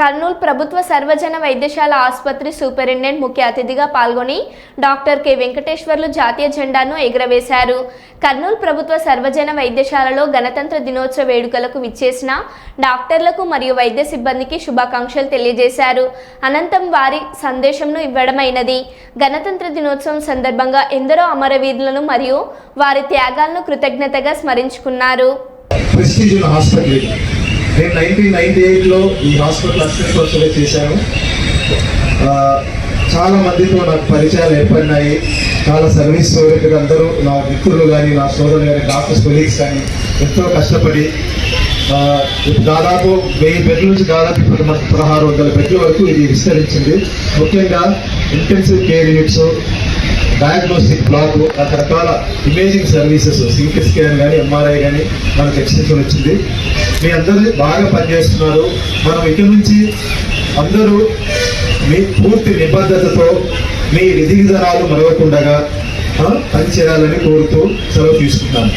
కర్నూలు ప్రభుత్వ సర్వజన వైద్యశాల ఆసుపత్రి సూపరింటెండెంట్ ముఖ్య అతిథిగా పాల్గొని డాక్టర్ కె. వెంకటేశ్వర్లు జాతీయ జెండాను ఎగురవేశారు. కర్నూలు ప్రభుత్వ సర్వజన వైద్యశాలలో గణతంత్ర దినోత్సవ వేడుకలకు విచ్చేసిన డాక్టర్లకు మరియు వైద్య సిబ్బందికి శుభాకాంక్షలు తెలియజేశారు. అనంతం వారి సందేశంను ఇవ్వడమైనది. గణతంత్ర దినోత్సవం సందర్భంగా ఎందరో అమరవీరులను మరియు వారి త్యాగాలను కృతజ్ఞతగా స్మరించుకున్నారు. నేను నైన్టీన్ నైన్టీ ఎయిట్లో ఈ హాస్పిటల్ అసిస్టెంట్ ప్రొఫెసర్గా చేశాను చాలా మందితో నాకు పరిచయాలు ఏర్పడినాయి. చాలా సర్వీస్ ఓరియంటెడ్ అందరూ నా మిత్రులు కానీ నా సోదరులు కానీ డాక్టర్స్ కొలీగ్స్ కానీ ఎంతో కష్టపడి దాదాపు వెయ్యి బెడ్ల నుంచి దాదాపు ఇప్పుడు మనకు పదహారు వందల బెడ్ల వరకు ఇది విస్తరించింది. ముఖ్యంగా intensive care units diagnostic block రకరకాల ఇమేజింగ్ సర్వీసెస్ సిటీ స్కాన్ కానీ ఎంఆర్ఐ కానీ మనకు ఎక్స్టెన్షన్ వచ్చింది. మీ అందరూ బాగా పనిచేస్తున్నారు. మనం ఇక నుంచి అందరూ మీ పూర్తి నిబద్ధతతో మీ విధి విధానాలు మరవకుండగా పనిచేయాలని కోరుతూ సెలవు తీసుకుంటాను